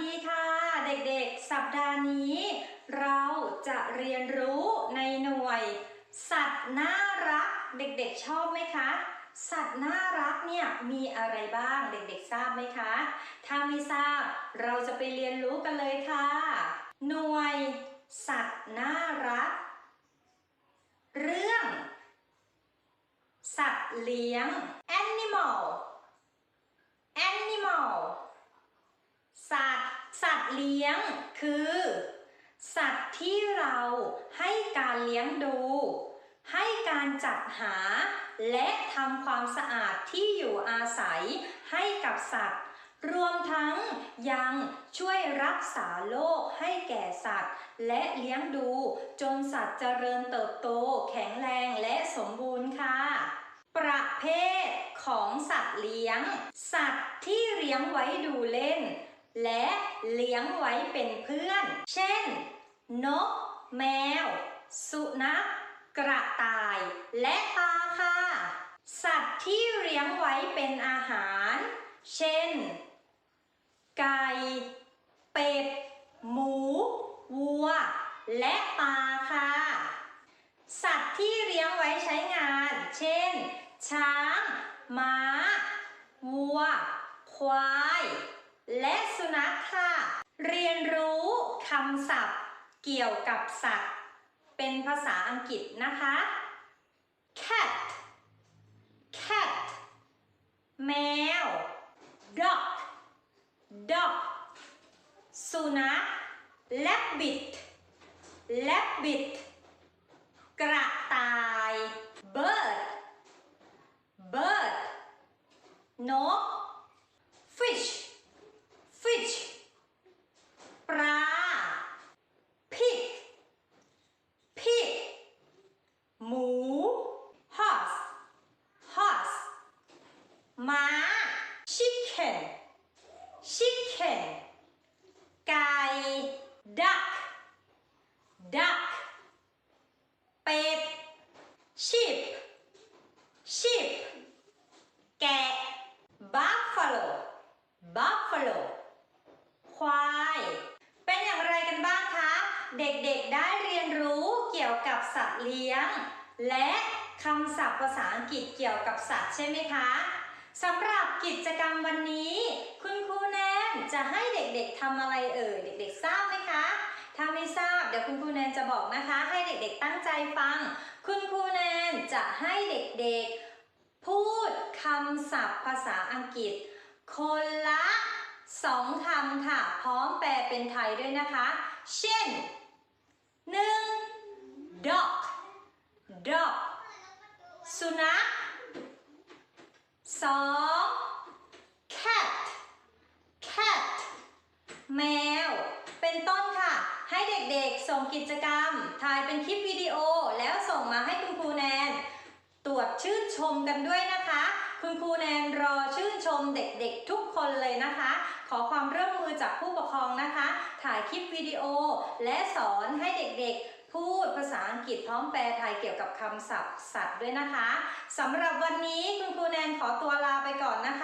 ดีค่ะ เด็กๆ สัปดาห์นี้ เราจะเรียนรู้ในหน่วย สัตว์น่ารัก เด็กๆชอบไหมคะ สัตว์น่ารักเนี่ยมีอะไรบ้างเด็กๆทราบไหมคะ ถ้าไม่ทราบเราจะไปเรียนรู้กันเลยค่ะ หน่วย สัตว์น่ารัก เรื่อง สัตว์เลี้ยง animal animal สัตว์ สัตว์ เลี้ยงคือ สัตว์ที่เราให้การเลี้ยงดู ให้การจัดหา และทำความสะอาดที่อยู่อาศัยให้กับสัตว์ รวมทั้งยังช่วยรักษาโลกให้แก่สัตว์ และเลี้ยงดู จนสัตว์เจริญเติบโต แข็งแรงและสมบูรณ์ค่ะ ประเภทของสัตว์เลี้ยง สัตว์ที่เลี้ยงไว้ดูเล่น และเลี้ยงไว้เป็นเพื่อน เช่น นก แมว สุนัข กระต่าย และปลาค่ะ สัตว์ที่เลี้ยงไว้เป็นอาหาร เช่น ไก่ เป็ด หมู วัว และปลาค่ะ สัตว์ที่เลี้ยงไว้ใช้งาน เช่น ช้าง ม้า วัว ควาย และสุนัขค่ะ เรียนรู้คำศัพท์เกี่ยวกับสัตว์ เป็นภาษาอังกฤษนะคะ cat cat แมว dog dog สุนัข rabbit rabbit กระต่าย bird bird นก fish ปลา pig pig หมู horse horse ม้า chicken chicken ไก่ duck duck เป็ด sheep sheep แกะ buffalo buffalo ควาย เป็นอย่างไรกันบ้างคะ เด็กๆได้เรียนรู้เกี่ยวกับสัตว์เลี้ยง และคำศัพท์ภาษาอังกฤษเกี่ยวกับสัตว์ใช่ไหมคะสำหรับกิจกรรมวันนี้ คุณ จะให้เด็กๆทำอะไรเอ่ย เด็กๆทราบไหมคะ ถ้าไม่ทราบเดี๋ยวคุณครูแนนจะบอกนะคะ ให้เด็กๆตั้งใจฟัง คุณครูแนนจะให้เด็กๆ พูดคำศัพท์ภาษาอังกฤษ คนละสองคำค่ะ พร้อมแปลเป็นไทยด้วยนะคะ เช่น 1. dog dog สุนัข 2. cat cat แมว เป็นต้นค่ะ ให้ เด็กๆ ส่งกิจกรรม ถ่ายเป็นคลิปวิดีโอ แล้วส่งมาให้คุณครูแนน ตรวจชื่นชมกันด้วยนะคะ คุณครูแนนรอชื่นชมเด็กๆ ทุกคนเลยนะคะ ขอความร่วมมือจากผู้ปกครองนะคะ ถ่ายคลิปวิดีโอ และสอนให้เด็กๆ พูดภาษาอังกฤษพร้อมแปลไทยเกี่ยวกับคำศัพท์สัตว์ด้วยนะคะสำหรับวันนี้คุณครูแนนขอตัวลาไปก่อนนะคะสวัสดีค่ะ